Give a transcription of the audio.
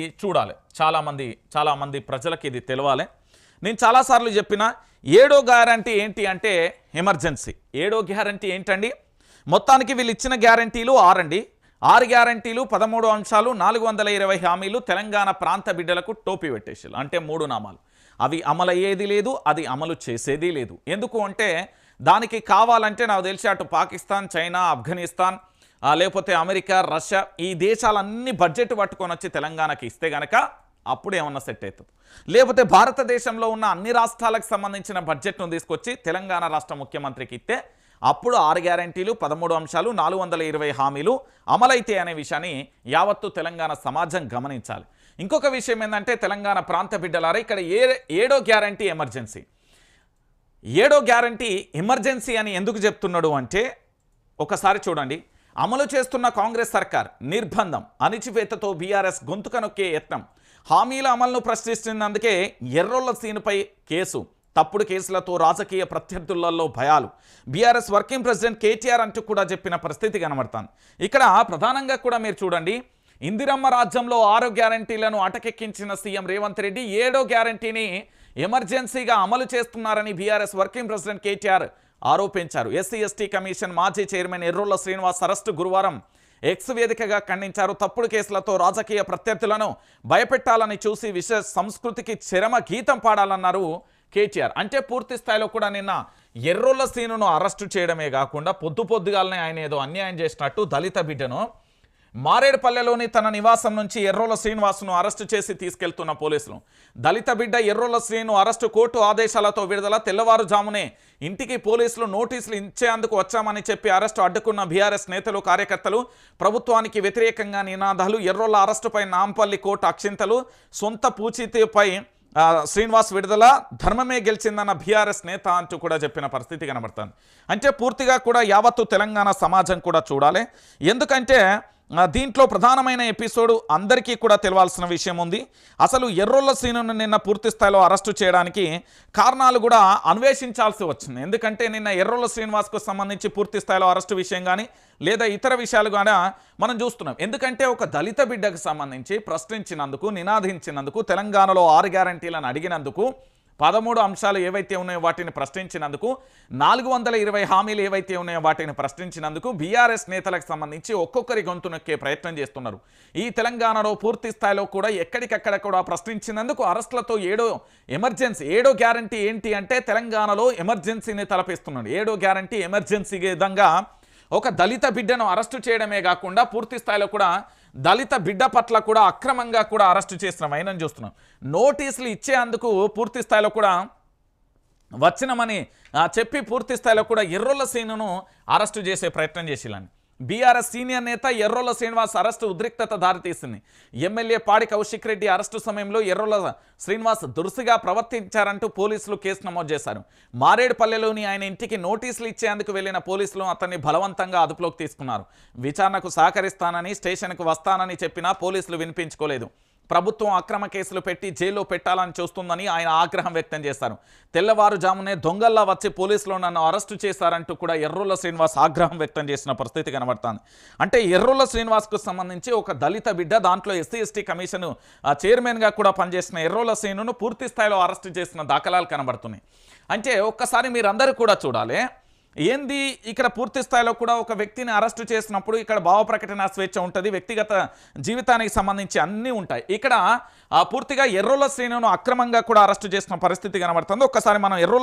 చూడాలి. చాలామంది చాలామంది ప్రజలకి ఇది తెలవాలి. నేను చాలాసార్లు చెప్పిన ఏడో గ్యారంటీ ఏంటి అంటే ఎమర్జెన్సీ. ఏడో గ్యారంటీ ఏంటండి? మొత్తానికి వీళ్ళు ఇచ్చిన గ్యారంటీలు ఆరండి. ఆరు గ్యారంటీలు పదమూడు అంశాలు నాలుగు వందల ఇరవై హామీలు తెలంగాణ ప్రాంత బిడ్డలకు టోపీ పెట్టేసారు అంటే మూడు నామాలు. అవి అమలయ్యేది లేదు అది అమలు చేసేది లేదు. ఎందుకు అంటే దానికి కావాలంటే నాకు తెలిసి అటు పాకిస్తాన్ చైనా ఆఫ్ఘనిస్తాన్ లేకపోతే అమెరికా రష్యా ఈ దేశాలన్నీ బడ్జెట్ పట్టుకొని వచ్చి తెలంగాణకి ఇస్తే గనక అప్పుడు ఏమన్నా సెట్ అవుతుంది. లేకపోతే భారతదేశంలో ఉన్న అన్ని రాష్ట్రాలకు సంబంధించిన బడ్జెట్ను తీసుకొచ్చి తెలంగాణ రాష్ట్ర ముఖ్యమంత్రికి ఇస్తే అప్పుడు ఆరు గ్యారంటీలు పదమూడు అంశాలు నాలుగు వందల ఇరవై హామీలు అమలైతే అనే విషయాన్ని యావత్తు తెలంగాణ సమాజం గమనించాలి. ఇంకొక విషయం ఏంటంటే తెలంగాణ ప్రాంత బిడ్డలారా ఇక్కడ ఏ ఏడో గ్యారంటీ ఎమర్జెన్సీ. ఏడో గ్యారంటీ ఎమర్జెన్సీ అని ఎందుకు చెప్తున్నాడు అంటే ఒకసారి చూడండి. అమలు చేస్తున్న కాంగ్రెస్ సర్కార్ నిర్బంధం అణిచివేతతో బీఆర్ఎస్ గొంతుక నొక్కే యత్నం. హామీల అమలును ప్రశ్నిస్తున్నందుకే ఎర్రోళ్ళ సీనుపై కేసు. తప్పుడు కేసులతో రాజకీయ ప్రత్యర్థులలో భయాలు. బీఆర్ఎస్ వర్కింగ్ ప్రెసిడెంట్ కేటీఆర్ అంటూ కూడా చెప్పిన పరిస్థితి కనబడుతుంది. ఇక్కడ ప్రధానంగా కూడా మీరు చూడండి. ఇందిరమ్మ రాజ్యంలో ఆరో గ్యారంటీలను అటకెక్కించిన సీఎం రేవంత్ రెడ్డి ఏడో గ్యారంటీని ఎమర్జెన్సీగా అమలు చేస్తున్నారని బీఆర్ఎస్ వర్కింగ్ ప్రెసిడెంట్ కేటీఆర్ ఆరోపించారు. ఎస్సీ ఎస్టీ కమిషన్ మాజీ చైర్మన్ ఎర్రుల శ్రీనివాస్ అరెస్టు గురువారం ఎక్స్ వేదికగా ఖండించారు. తప్పుడు కేసులతో రాజకీయ ప్రత్యర్థులను భయపెట్టాలని చూసి విశ్వ సంస్కృతికి చిరమ గీతం పాడాలన్నారు కేటీఆర్. అంటే పూర్తి స్థాయిలో కూడా నిన్న ఎర్రుల శ్రీనును అరెస్టు చేయడమే కాకుండా పొద్దు పొద్దుగాలనే ఆయన ఏదో అన్యాయం చేసినట్టు దళిత బిడ్డను మారేడుపల్లెలోని తన నివాసం నుంచి ఎర్రోల శ్రీనివాసును అరెస్టు చేసి తీసుకెళ్తున్న పోలీసులు. దళిత బిడ్డ ఎర్రోల శ్రీను అరెస్టు కోర్టు ఆదేశాలతో విడుదల తెల్లవారుజామునే ఇంటికి పోలీసులు నోటీసులు ఇచ్చేందుకు వచ్చామని చెప్పి అరెస్టు అడ్డుకున్న బీఆర్ఎస్ నేతలు కార్యకర్తలు ప్రభుత్వానికి వ్యతిరేకంగా నినాదాలు ఎర్రోల అరెస్టుపై నాంపల్లి కోర్టు అక్షింతలు సొంత పూచితిపై శ్రీనివాస్ విడుదల ధర్మమే గెలిచిందన్న బీఆర్ఎస్ నేత అంటూ కూడా చెప్పిన పరిస్థితి కనబడుతుంది. అంటే పూర్తిగా కూడా యావత్తు తెలంగాణ సమాజం కూడా చూడాలి. ఎందుకంటే దీంట్లో ప్రధానమైన ఎపిసోడ్ అందరికీ కూడా తెలవాల్సిన విషయం ఉంది. అసలు ఎర్రోళ్ళ సీనును నిన్న పూర్తి స్థాయిలో అరెస్టు చేయడానికి కారణాలు కూడా అన్వేషించాల్సి వచ్చింది. ఎందుకంటే నిన్న ఎర్రోళ్ళ శ్రీనివాస్కు సంబంధించి పూర్తి స్థాయిలో అరెస్టు విషయం కానీ లేదా ఇతర విషయాలు కూడా మనం చూస్తున్నాం. ఎందుకంటే ఒక దళిత బిడ్డకు సంబంధించి ప్రశ్నించినందుకు నినాదించినందుకు తెలంగాణలో ఆరు గ్యారంటీలను అడిగినందుకు పదమూడు అంశాలు ఏవైతే ఉన్నాయో వాటిని ప్రశ్నించినందుకు నాలుగు వందల ఇరవై హామీలు ఏవైతే ఉన్నాయో వాటిని ప్రశ్నించినందుకు బీఆర్ఎస్ నేతలకు సంబంధించి ఒక్కొక్కరి గొంతు నొక్కే ప్రయత్నం చేస్తున్నారు. ఈ తెలంగాణలో పూర్తి స్థాయిలో కూడా ఎక్కడికక్కడ కూడా ప్రశ్నించినందుకు అరెస్టులతో ఏడో ఎమర్జెన్సీ ఏడో గ్యారంటీ ఏంటి అంటే తెలంగాణలో ఎమర్జెన్సీని తలపిస్తున్నాడు ఏడో గ్యారంటీ ఎమర్జెన్సీ విధంగా ఒక దళిత బిడ్డను అరెస్టు చేయడమే కాకుండా పూర్తి స్థాయిలో కూడా దళిత బిడ్డ పట్ల కూడా అక్రమంగా కూడా అరెస్టు చేసిన వైనం చూస్తున్నాం. నోటీసులు ఇచ్చేందుకు పూర్తి స్థాయిలో కూడా వచ్చినమని చెప్పి పూర్తి స్థాయిలో కూడా ఎర్రుల సీనును అరెస్టు చేసే ప్రయత్నం చేసేలాన్ని బీఆర్ఎస్ సీనియర్ నేత ఎర్రోల శ్రీనివాస్ అరెస్టు ఉద్రిక్తత దారితీసింది. ఎమ్మెల్యే పాడి కౌశిక్ రెడ్డి అరెస్టు సమయంలో ఎర్రోల శ్రీనివాస్ దురుసుగా ప్రవర్తించారంటూ పోలీసులు కేసు నమోదు చేశారు. మారేడుపల్లెలోని ఆయన ఇంటికి నోటీసులు ఇచ్చేందుకు వెళ్ళిన పోలీసులు అతన్ని బలవంతంగా అదుపులోకి తీసుకున్నారు. విచారణకు సహకరిస్తానని స్టేషన్కు వస్తానని చెప్పినా పోలీసులు వినిపించుకోలేదు. ప్రభుత్వం అక్రమ కేసులు పెట్టి జైల్లో పెట్టాలని చూస్తుందని ఆయన ఆగ్రహం వ్యక్తం చేశారు. తెల్లవారుజామునే దొంగల్లా వచ్చి పోలీసులు నన్ను అరెస్టు చేశారంటూ కూడా ఎర్రుల శ్రీనివాస్ ఆగ్రహం వ్యక్తం చేసిన పరిస్థితి కనబడుతుంది. అంటే ఎర్రుల శ్రీనివాస్కు సంబంధించి ఒక దళిత బిడ్డ దాంట్లో ఎస్సీ ఎస్టీ కమిషన్ చైర్మన్గా కూడా పనిచేసిన ఎర్రుల శ్రీనును పూర్తి స్థాయిలో అరెస్టు చేసిన దాఖలాలు కనబడుతున్నాయి. అంటే ఒక్కసారి మీరందరూ కూడా చూడాలి ఏంది ఇక్కడ పూర్తి స్థాయిలో కూడా ఒక వ్యక్తిని అరెస్టు చేసినప్పుడు ఇక్కడ భావ ప్రకటన స్వేచ్ఛ ఉంటుంది వ్యక్తిగత జీవితానికి సంబంధించి అన్నీ ఉంటాయి. ఇక్కడ ఆ, పూర్తిగా ఎర్రోల శ్రేణును అక్రమంగా కూడా అరెస్టు చేసిన పరిస్థితి కనబడుతుంది. ఒక్కసారి మనం ఎర్రోల